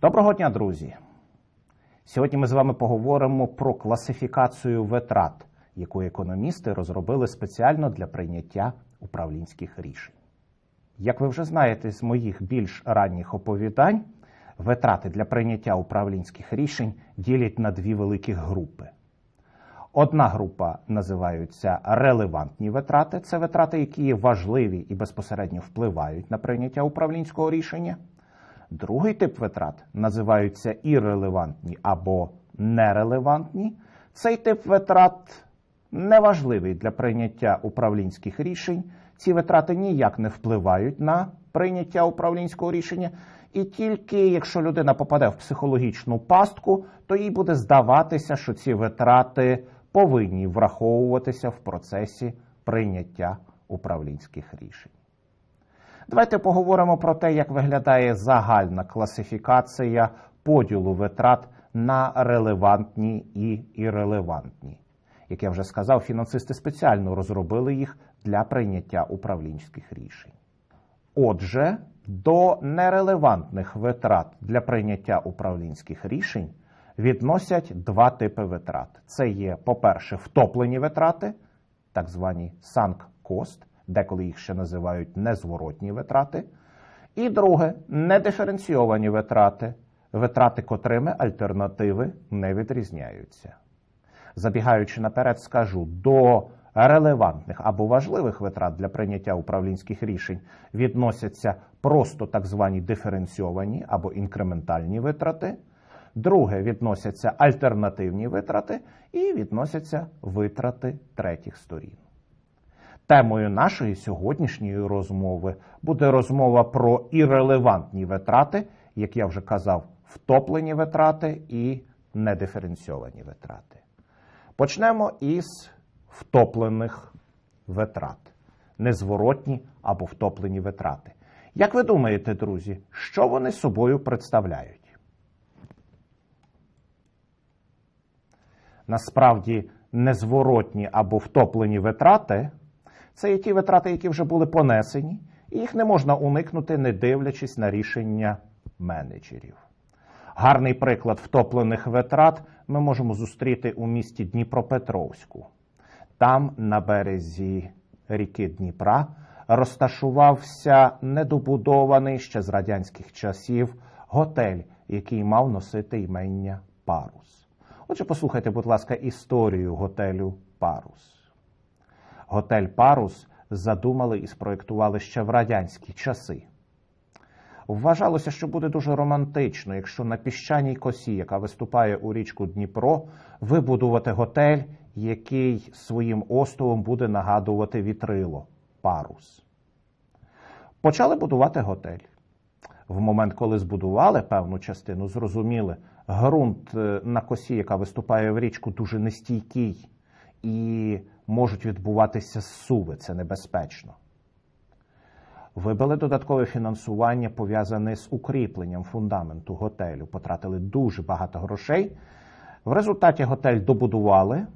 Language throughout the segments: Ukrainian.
Доброго дня, друзі! Сьогодні ми з вами поговоримо про класифікацію витрат, яку економісти розробили спеціально для прийняття управлінських рішень. Як ви вже знаєте з моїх більш ранніх оповідань, витрати для прийняття управлінських рішень ділять на дві великі групи. Одна група називаються релевантні витрати. Це витрати, які є важливі і безпосередньо впливають на прийняття управлінського рішення. Другий тип витрат називаються ірелевантні або нерелевантні. Цей тип витрат неважливий для прийняття управлінських рішень. Ці витрати ніяк не впливають на прийняття управлінського рішення. І тільки якщо людина попаде в психологічну пастку, то їй буде здаватися, що ці витрати повинні враховуватися в процесі прийняття управлінських рішень. Давайте поговоримо про те, як виглядає загальна класифікація поділу витрат на релевантні і ірелевантні. Як я вже сказав, фінансисти спеціально розробили їх для прийняття управлінських рішень. Отже, до нерелевантних витрат для прийняття управлінських рішень відносять два типи витрат. Це є, по-перше, втоплені витрати, так звані sunk cost, деколи їх ще називають незворотні витрати. І друге недиференційовані витрати, витрати, котрими альтернативи не відрізняються. Забігаючи наперед, скажу, до релевантних або важливих витрат для прийняття управлінських рішень відносяться просто так звані диференційовані або інкрементальні витрати. Друге відносяться альтернативні витрати і відносяться витрати третіх сторін. Темою нашої сьогоднішньої розмови буде розмова про ірелевантні витрати, як я вже казав, втоплені витрати і недиференційовані витрати. Почнемо із втоплених витрат, незворотні або втоплені витрати. Як ви думаєте, друзі, що вони собою представляють? Насправді, незворотні або втоплені витрати це є ті витрати, які вже були понесені, і їх не можна уникнути, не дивлячись на рішення менеджерів. Гарний приклад втоплених витрат ми можемо зустріти у місті Дніпропетровську. Там, на березі ріки Дніпра, розташувався недобудований ще з радянських часів готель, який мав носити імення Парус. Отже, послухайте, будь ласка, історію готелю Парус. Готель Парус задумали і спроєктували ще в радянські часи. Вважалося, що буде дуже романтично, якщо на піщаній косі, яка виступає у річку Дніпро, вибудувати готель, який своїм островом буде нагадувати вітрило парус. Почали будувати готель. В момент, коли збудували певну частину, зрозуміли, ґрунт е, на косі, яка виступає в річку, дуже нестійкий, і можуть відбуватися зсуви, це небезпечно. Вибили додаткове фінансування, пов'язане з укріпленням фундаменту готелю. Потратили дуже багато грошей. В результаті готель добудували.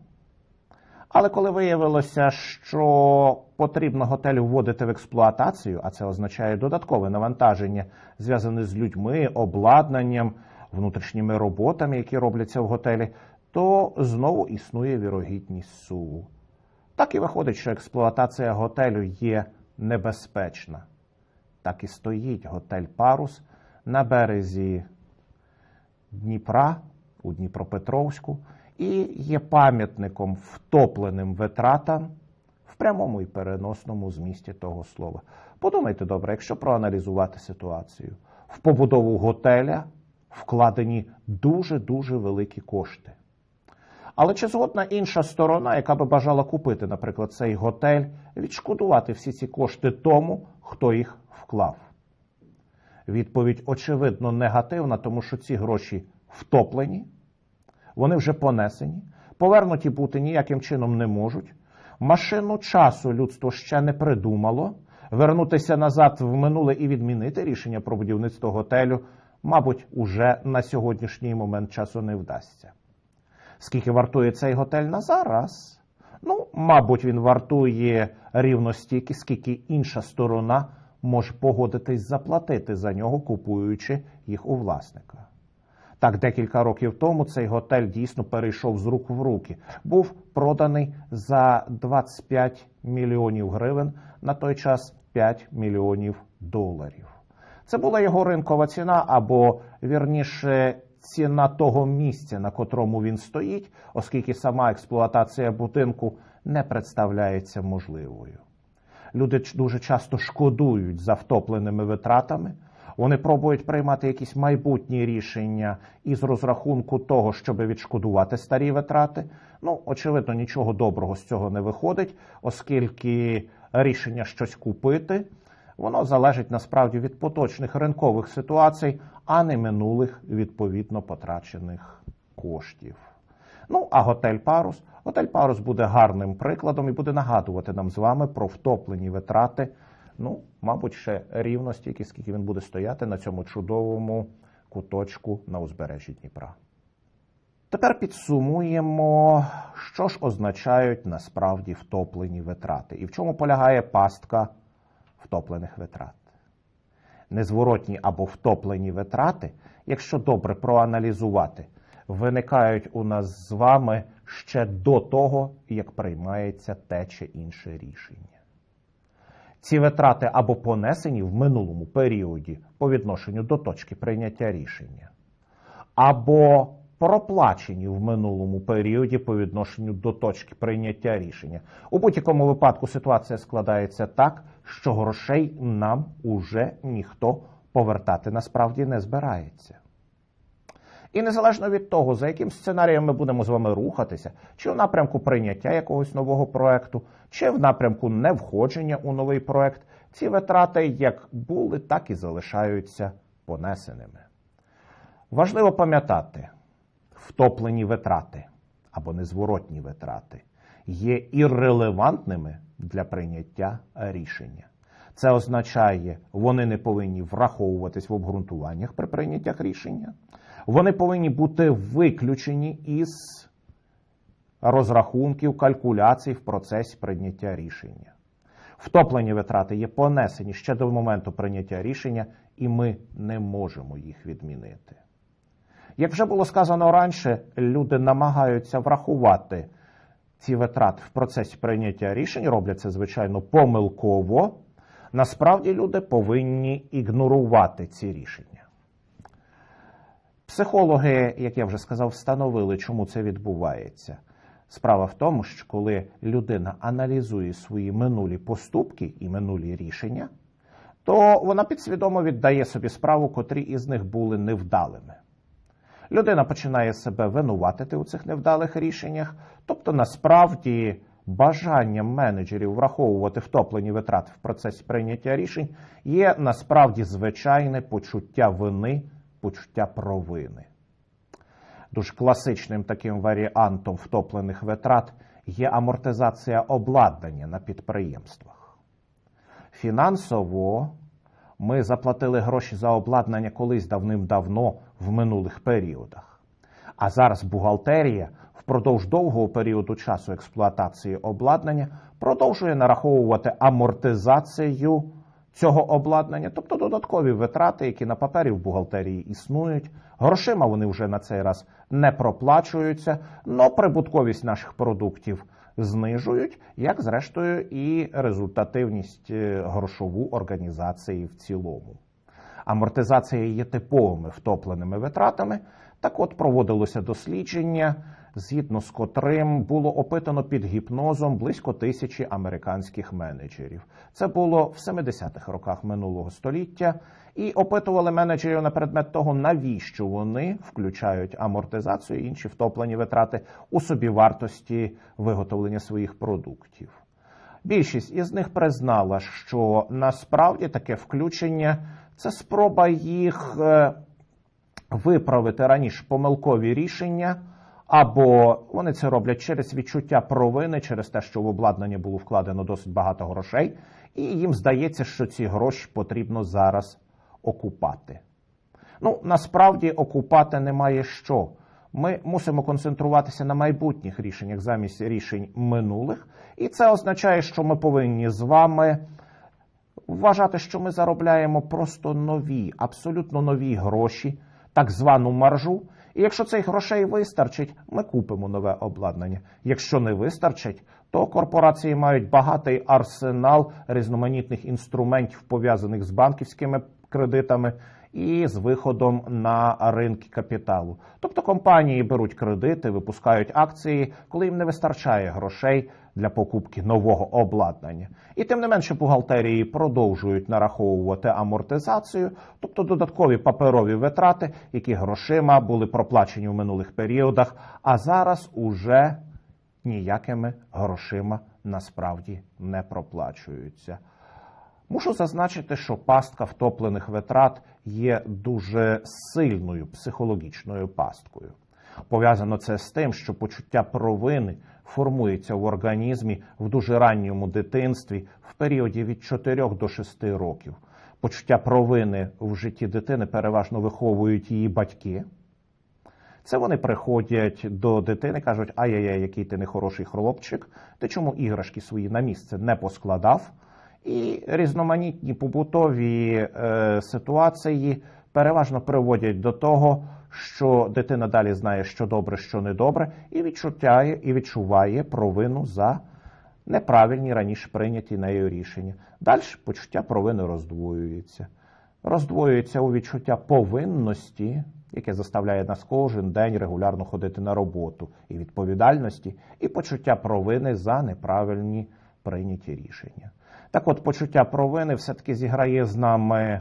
Але коли виявилося, що потрібно готель вводити в експлуатацію, а це означає додаткове навантаження, зв'язане з людьми, обладнанням, внутрішніми роботами, які робляться в готелі, то знову існує вірогідність суву. Так і виходить, що експлуатація готелю є небезпечна. Так і стоїть готель Парус на березі Дніпра у Дніпропетровську і є пам'ятником втопленим витратам в прямому і переносному змісті того слова. Подумайте добре, якщо проаналізувати ситуацію, в побудову готеля вкладені дуже-дуже великі кошти. Але чи згодна інша сторона, яка би бажала купити, наприклад, цей готель, відшкодувати всі ці кошти тому, хто їх вклав? Відповідь очевидно негативна, тому що ці гроші втоплені, вони вже понесені, повернуті бути ніяким чином не можуть. Машину часу людство ще не придумало. Вернутися назад в минуле і відмінити рішення про будівництво готелю, мабуть, уже на сьогоднішній момент часу не вдасться. Скільки вартує цей готель на зараз? Ну, мабуть, він вартує рівно стільки, скільки інша сторона може погодитись заплатити за нього, купуючи їх у власника. Так, декілька років тому цей готель дійсно перейшов з рук в руки. Був проданий за 25 мільйонів гривень, на той час 5 мільйонів доларів. Це була його ринкова ціна, або вірніше ціна того місця, на котрому він стоїть, оскільки сама експлуатація будинку не представляється можливою. Люди дуже часто шкодують за втопленими витратами. Вони пробують приймати якісь майбутні рішення із розрахунку того, щоб відшкодувати старі витрати. Ну, очевидно, нічого доброго з цього не виходить, оскільки рішення щось купити, воно залежить насправді від поточних ринкових ситуацій, а не минулих відповідно потрачених коштів. Ну, а готель Парус. Готель Парус буде гарним прикладом і буде нагадувати нам з вами про втоплені витрати. Ну, мабуть, ще рівно стільки, скільки він буде стояти на цьому чудовому куточку на узбережжі Дніпра. Тепер підсумуємо, що ж означають насправді втоплені витрати і в чому полягає пастка втоплених витрат. Незворотні або втоплені витрати, якщо добре проаналізувати, виникають у нас з вами ще до того, як приймається те чи інше рішення. Ці витрати або понесені в минулому періоді по відношенню до точки прийняття рішення, або проплачені в минулому періоді по відношенню до точки прийняття рішення. У будь-якому випадку ситуація складається так, що грошей нам уже ніхто повертати насправді не збирається. І незалежно від того, за яким сценарієм ми будемо з вами рухатися, чи в напрямку прийняття якогось нового проекту, чи в напрямку невходження у новий проект, ці витрати як були, так і залишаються понесеними. Важливо пам'ятати, втоплені витрати або незворотні витрати є іррелевантними для прийняття рішення. Це означає, вони не повинні враховуватись в обґрунтуваннях при прийняттях рішення. Вони повинні бути виключені із розрахунків, калькуляцій в процесі прийняття рішення. Втоплені витрати є понесені ще до моменту прийняття рішення, і ми не можемо їх відмінити. Як вже було сказано раніше, люди намагаються врахувати ці витрати в процесі прийняття рішень, роблять це, звичайно, помилково. Насправді люди повинні ігнорувати ці рішення. Психологи, як я вже сказав, встановили, чому це відбувається. Справа в тому, що коли людина аналізує свої минулі поступки і минулі рішення, то вона підсвідомо віддає собі справу, котрі із них були невдалими. Людина починає себе винуватити у цих невдалих рішеннях, тобто насправді бажанням менеджерів враховувати втоплені витрати в процесі прийняття рішень є насправді звичайне почуття вини почуття провини. Дуже класичним таким варіантом втоплених витрат є амортизація обладнання на підприємствах. Фінансово ми заплатили гроші за обладнання колись давним-давно в минулих періодах. А зараз бухгалтерія впродовж довгого періоду часу експлуатації обладнання продовжує нараховувати амортизацію цього обладнання, тобто додаткові витрати, які на папері в бухгалтерії існують. Грошима вони вже на цей раз не проплачуються, але прибутковість наших продуктів знижують, як зрештою і результативність е, грошову організації в цілому. Амортизація є типовими втопленими витратами. Так от проводилося дослідження згідно з котрим було опитано під гіпнозом близько тисячі американських менеджерів. Це було в 70-х роках минулого століття, і опитували менеджерів на предмет того, навіщо вони включають амортизацію і інші втоплені витрати у собівартості виготовлення своїх продуктів. Більшість із них признала, що насправді таке включення це спроба їх е, виправити раніше помилкові рішення. Або вони це роблять через відчуття провини, через те, що в обладнання було вкладено досить багато грошей, і їм здається, що ці гроші потрібно зараз окупати. Ну, насправді окупати немає що. Ми мусимо концентруватися на майбутніх рішеннях замість рішень минулих, і це означає, що ми повинні з вами вважати, що ми заробляємо просто нові, абсолютно нові гроші так звану маржу. І якщо цих грошей вистачить, ми купимо нове обладнання. Якщо не вистачить, то корпорації мають багатий арсенал різноманітних інструментів, пов'язаних з банківськими кредитами і з виходом на ринки капіталу. Тобто компанії беруть кредити, випускають акції, коли їм не вистачає грошей для покупки нового обладнання. І тим не менше бухгалтерії продовжують нараховувати амортизацію, тобто додаткові паперові витрати, які грошима були проплачені в минулих періодах, а зараз уже ніякими грошима насправді не проплачуються. Мушу зазначити, що пастка втоплених витрат є дуже сильною психологічною пасткою. Пов'язано це з тим, що почуття провини формується в організмі в дуже ранньому дитинстві в періоді від 4 до 6 років. Почуття провини в житті дитини переважно виховують її батьки. Це вони приходять до дитини, кажуть: ай-яй-яй, який ти нехороший хлопчик, ти чому іграшки свої на місце не поскладав? І різноманітні побутові е, ситуації переважно приводять до того, що дитина далі знає, що добре, що недобре, і відчуває, і відчуває провину за неправильні раніше прийняті нею рішення. Далі почуття провини роздвоюється. Роздвоюється у відчуття повинності, яке заставляє нас кожен день регулярно ходити на роботу, і відповідальності, і почуття провини за неправильні прийняті рішення. Так от, почуття провини все-таки зіграє з нами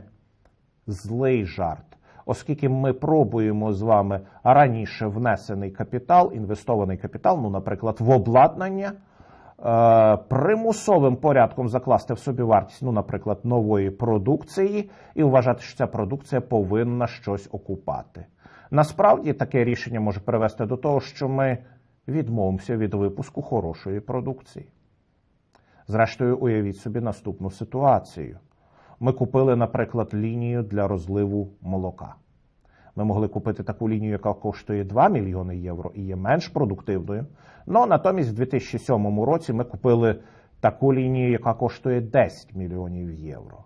злий жарт, оскільки ми пробуємо з вами раніше внесений капітал, інвестований капітал, ну, наприклад, в обладнання, е, примусовим порядком закласти в собі вартість, ну, наприклад, нової продукції, і вважати, що ця продукція повинна щось окупати. Насправді таке рішення може привести до того, що ми відмовимося від випуску хорошої продукції. Зрештою, уявіть собі наступну ситуацію. Ми купили, наприклад, лінію для розливу молока. Ми могли купити таку лінію, яка коштує 2 мільйони євро і є менш продуктивною. Но натомість, в 2007 році ми купили таку лінію, яка коштує 10 мільйонів євро.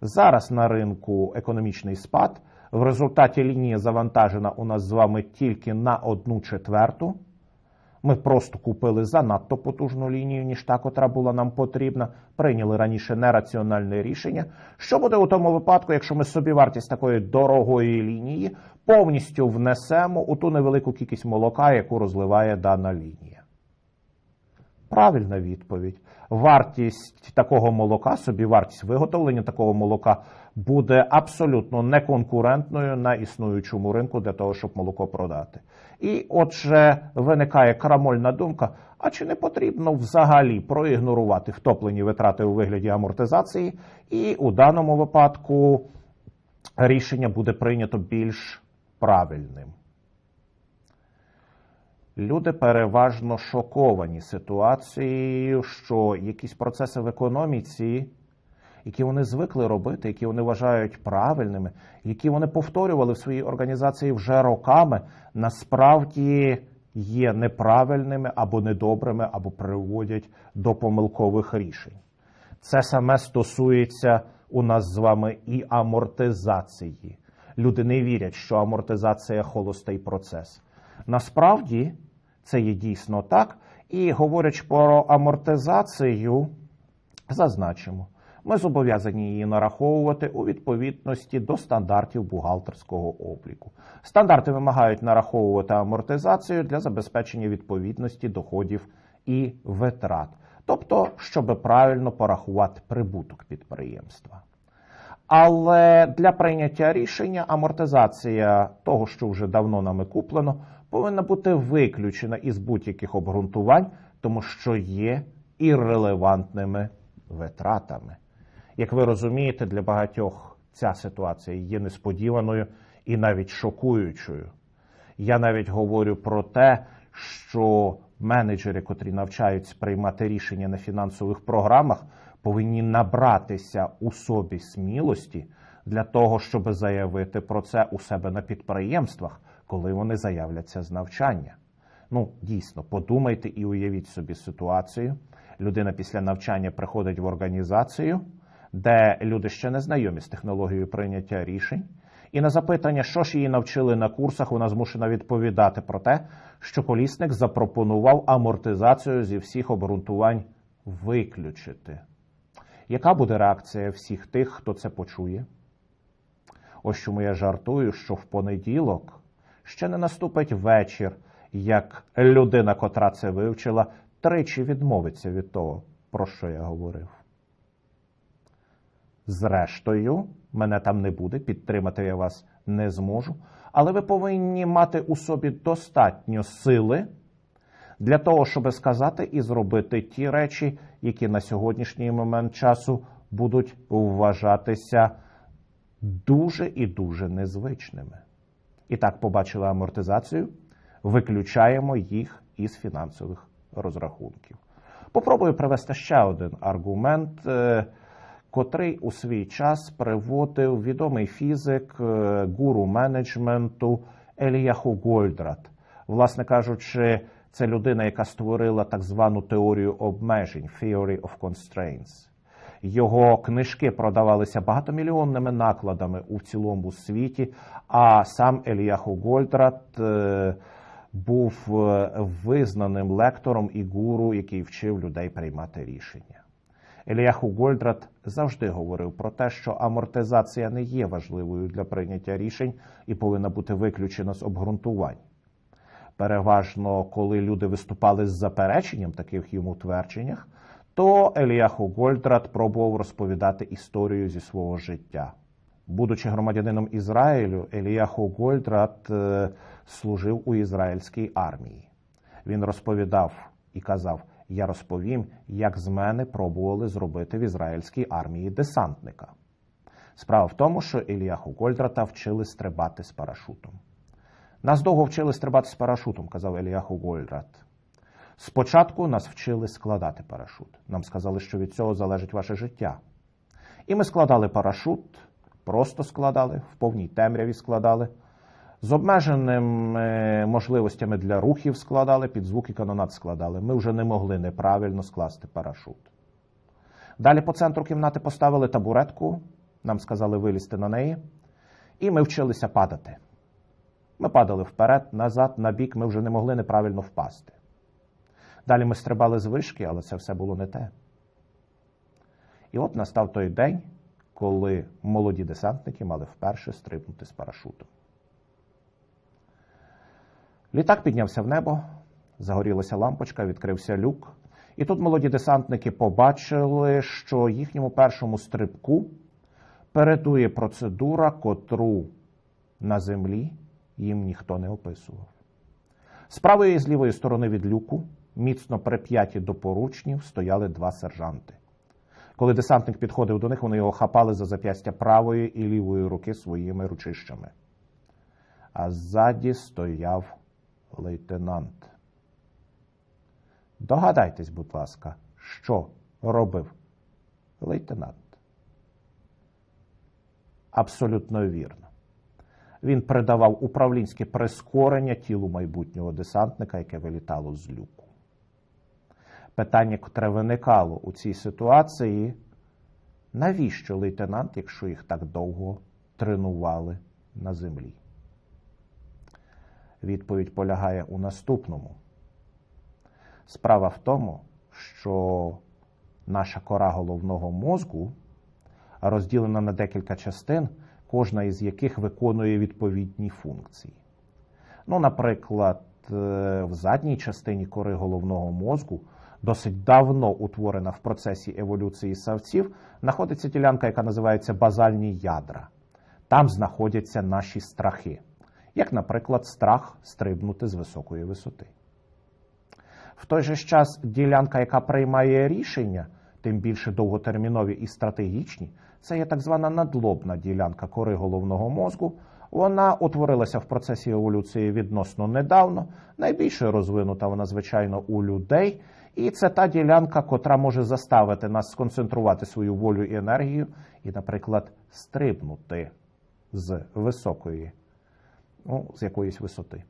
Зараз на ринку економічний спад. В результаті лінія завантажена у нас з вами тільки на одну четверту. Ми просто купили занадто потужну лінію, ніж та, котра була нам потрібна. Прийняли раніше нераціональне рішення. Що буде у тому випадку, якщо ми собі вартість такої дорогої лінії повністю внесемо у ту невелику кількість молока, яку розливає дана лінія? Правильна відповідь. Вартість такого молока, собі вартість виготовлення такого молока буде абсолютно неконкурентною на існуючому ринку для того, щоб молоко продати. І отже, виникає крамольна думка: а чи не потрібно взагалі проігнорувати втоплені витрати у вигляді амортизації, і у даному випадку рішення буде прийнято більш правильним. Люди переважно шоковані ситуацією, що якісь процеси в економіці, які вони звикли робити, які вони вважають правильними, які вони повторювали в своїй організації вже роками, насправді є неправильними або недобрими, або приводять до помилкових рішень. Це саме стосується у нас з вами і амортизації. Люди не вірять, що амортизація холостий процес. Насправді це є дійсно так. І говорячи про амортизацію, зазначимо, ми зобов'язані її нараховувати у відповідності до стандартів бухгалтерського обліку. Стандарти вимагають нараховувати амортизацію для забезпечення відповідності доходів і витрат, тобто, щоб правильно порахувати прибуток підприємства. Але для прийняття рішення амортизація того, що вже давно нами куплено, повинна бути виключена із будь-яких обґрунтувань, тому що є іррелевантними витратами. Як ви розумієте, для багатьох ця ситуація є несподіваною і навіть шокуючою. Я навіть говорю про те, що менеджери, котрі навчаються приймати рішення на фінансових програмах, повинні набратися у собі смілості для того, щоб заявити про це у себе на підприємствах, коли вони заявляться з навчання. Ну, дійсно, подумайте і уявіть собі ситуацію. Людина після навчання приходить в організацію, де люди ще не знайомі з технологією прийняття рішень, І на запитання, що ж її навчили на курсах, вона змушена відповідати про те, що колісник запропонував амортизацію зі всіх обґрунтувань виключити. Яка буде реакція всіх тих, хто це почує? Ось чому я жартую, що в понеділок ще не наступить вечір, як людина, котра це вивчила, тричі відмовиться від того, про що я говорив. Зрештою, мене там не буде, підтримати я вас не зможу, але ви повинні мати у собі достатньо сили для того, щоб сказати і зробити ті речі, які на сьогоднішній момент часу будуть вважатися дуже і дуже незвичними. І так побачили амортизацію, виключаємо їх із фінансових розрахунків. Попробую привести ще один аргумент, е, котрий у свій час приводив відомий фізик, е, гуру менеджменту Еліяху Гольдрат. Власне кажучи, це людина, яка створила так звану теорію обмежень Theory of Constraints. Його книжки продавалися багатомільйонними накладами у цілому світі, а сам Еліяху Гольдрат е, був е, визнаним лектором і гуру, який вчив людей приймати рішення. Еліяху Гольдрат завжди говорив про те, що амортизація не є важливою для прийняття рішень і повинна бути виключена з обґрунтувань. Переважно, коли люди виступали з запереченням таких йому твердженнях, то Еліяху Гольдрат пробував розповідати історію зі свого життя. Будучи громадянином Ізраїлю, Еліяху Гольдрат е, служив у ізраїльській армії. Він розповідав і казав: Я розповім, як з мене пробували зробити в ізраїльській армії десантника. Справа в тому, що Еліяху Гольдрата вчили стрибати з парашутом. Нас довго вчили стрибати з парашутом, казав Еліяху Гольдрат. Спочатку нас вчили складати парашут. Нам сказали, що від цього залежить ваше життя. І ми складали парашут, просто складали, в повній темряві складали, з обмеженими можливостями для рухів складали, під звуки канонат складали. Ми вже не могли неправильно скласти парашут. Далі по центру кімнати поставили табуретку, нам сказали вилізти на неї, і ми вчилися падати. Ми падали вперед, назад, на бік, ми вже не могли неправильно впасти. Далі ми стрибали з вишки, але це все було не те. І от настав той день, коли молоді десантники мали вперше стрибнути з парашутом. Літак піднявся в небо, загорілася лампочка, відкрився люк. І тут молоді десантники побачили, що їхньому першому стрибку передує процедура, котру на землі їм ніхто не описував. З правої і з лівої сторони від люку, міцно прип'яті до поручнів, стояли два сержанти. Коли десантник підходив до них, вони його хапали за зап'ястя правої і лівої руки своїми ручищами. А ззаді стояв лейтенант. Догадайтесь, будь ласка, що робив лейтенант? Абсолютно вірно. Він придавав управлінське прискорення тілу майбутнього десантника, яке вилітало з люку. Питання, котре виникало у цій ситуації, навіщо лейтенант, якщо їх так довго тренували на землі? Відповідь полягає у наступному. Справа в тому, що наша кора головного мозку розділена на декілька частин, кожна із яких виконує відповідні функції. Ну, наприклад, е, в задній частині кори головного мозку, досить давно утворена в процесі еволюції савців, знаходиться ділянка, яка називається базальні ядра. Там знаходяться наші страхи, як, наприклад, страх стрибнути з високої висоти. В той же час ділянка, яка приймає рішення, тим більше довготермінові і стратегічні, це є так звана надлобна ділянка кори головного мозку. Вона утворилася в процесі еволюції відносно недавно. Найбільше розвинута вона, звичайно, у людей. І це та ділянка, котра може заставити нас сконцентрувати свою волю і енергію, і, наприклад, стрибнути з високої, ну, з якоїсь висоти.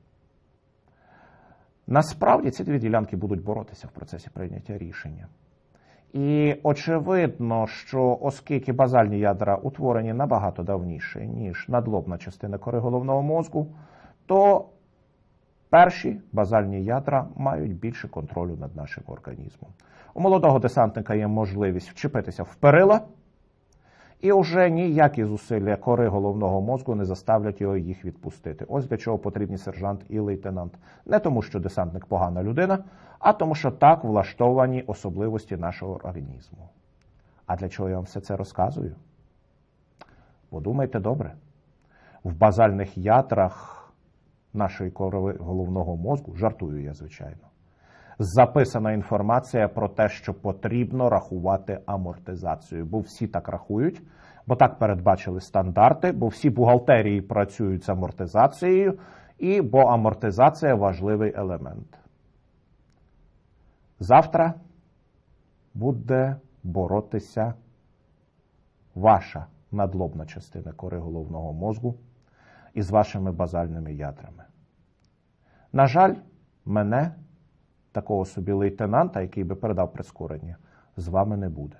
Насправді ці дві ділянки будуть боротися в процесі прийняття рішення. І очевидно, що оскільки базальні ядра утворені набагато давніше, ніж надлобна частина кори головного мозку, то перші базальні ядра мають більше контролю над нашим організмом. У молодого десантника є можливість вчепитися в перила, і вже ніякі зусилля кори головного мозку не заставлять його їх відпустити. Ось для чого потрібні сержант і лейтенант. Не тому, що десантник погана людина, а тому, що так влаштовані особливості нашого організму. А для чого я вам все це розказую? Подумайте добре. В базальних ядрах нашої кори головного мозку, жартую я, звичайно, записана інформація про те, що потрібно рахувати амортизацію. Бо всі так рахують, бо так передбачили стандарти, бо всі бухгалтерії працюють з амортизацією, і бо амортизація важливий елемент. Завтра буде боротися ваша надлобна частина кори головного мозку із вашими базальними ядрами. На жаль, мене, такого собі лейтенанта, який би передав прискорення, з вами не буде.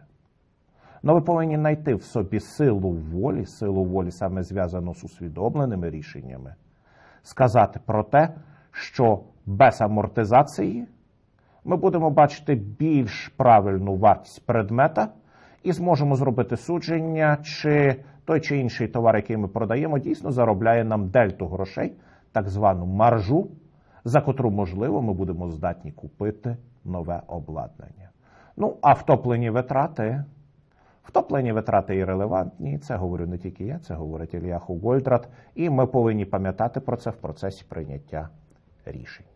Но ви повинні знайти в собі силу волі, силу волі саме зв'язану з усвідомленими рішеннями, сказати про те, що без амортизації ми будемо бачити більш правильну вартість предмета і зможемо зробити судження, чи той чи інший товар, який ми продаємо, дійсно заробляє нам дельту грошей, так звану маржу, за котру, можливо, ми будемо здатні купити нове обладнання. Ну, а втоплені витрати. Втоплені витрати і релевантні. Це говорю не тільки я, це говорить Ільяху Гольдрат. І ми повинні пам'ятати про це в процесі прийняття рішень.